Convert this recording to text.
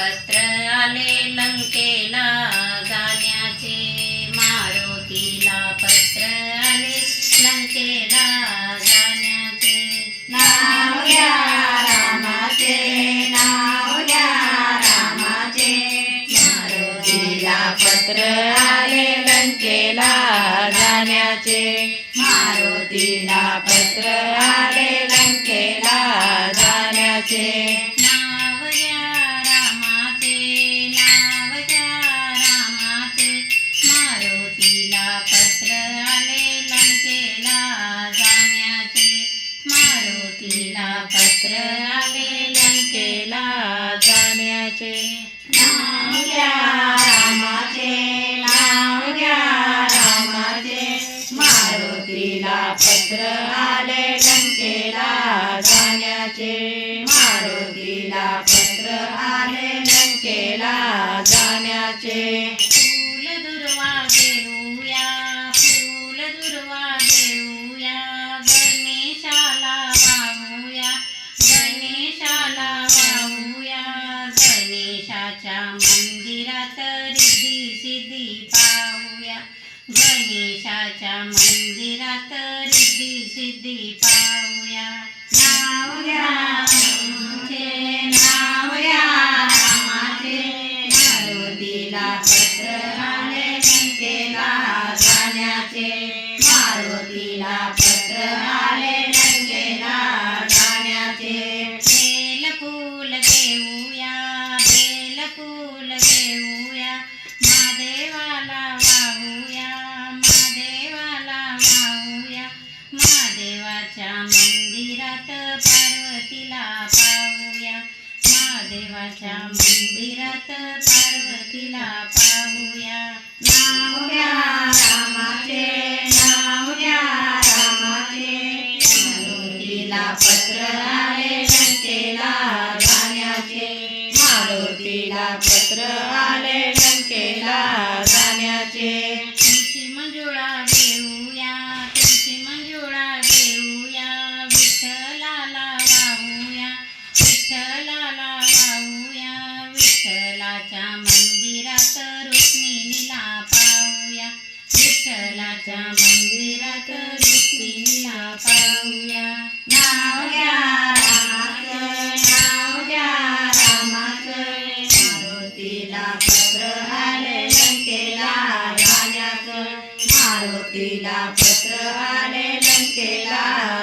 पत्र आले लंकेला जाण्याचे मारुतीला पत्र आले लंकेला जाण्याचे नाव घ्या रामाचे नाव घ्या रामाचे. मारुतीला पत्र आले लंकेला जाण्याचे मारुतीला पत्र आले लंकेला जाण्याचे मात्र पत्र आले लंकेला जाण्याचे. नाव घ्या रामाचे नाव घ्या रामाचे. मारुतीला पत्र आले लंकेला जाण्याचे. मारुतीला पत्र आले लंकेला जाण्याचे. गणेशाच्या मंदिरात रिद्धी सिद्धी पाहूया. नाव घ्या रामाचे नाव घ्या रामाचे. मारुतीला पत्र आले लंकेला जाण्याचे. मारुतीला पत्र आले लंकेला जाण्याचे. बेल फूल देऊया बेल फूल देऊया महादेवाला वाहूया. पार्वतीला पाहूया. महादेवाच्या मंदिरात पार्वतीला पाहूया. नाव घ्या रामाचे नाव घ्या रामाचे. मारुतीला पत्र आले लंकेला जाण्याचे. मारुतीला पत्र आले लंकेला जाण्याचे. विठ्ठलाच्या मंदिरात रुक्मिणीला पाहूया. विठ्ठलाच्या मंदिरात रुक्मिणीला पाहूया. नाव घ्या नाव घ्या रामाचं. मारुतीला पत्र आले लंकेला जाण्याचं मारुतीला पत्र आले लंकेला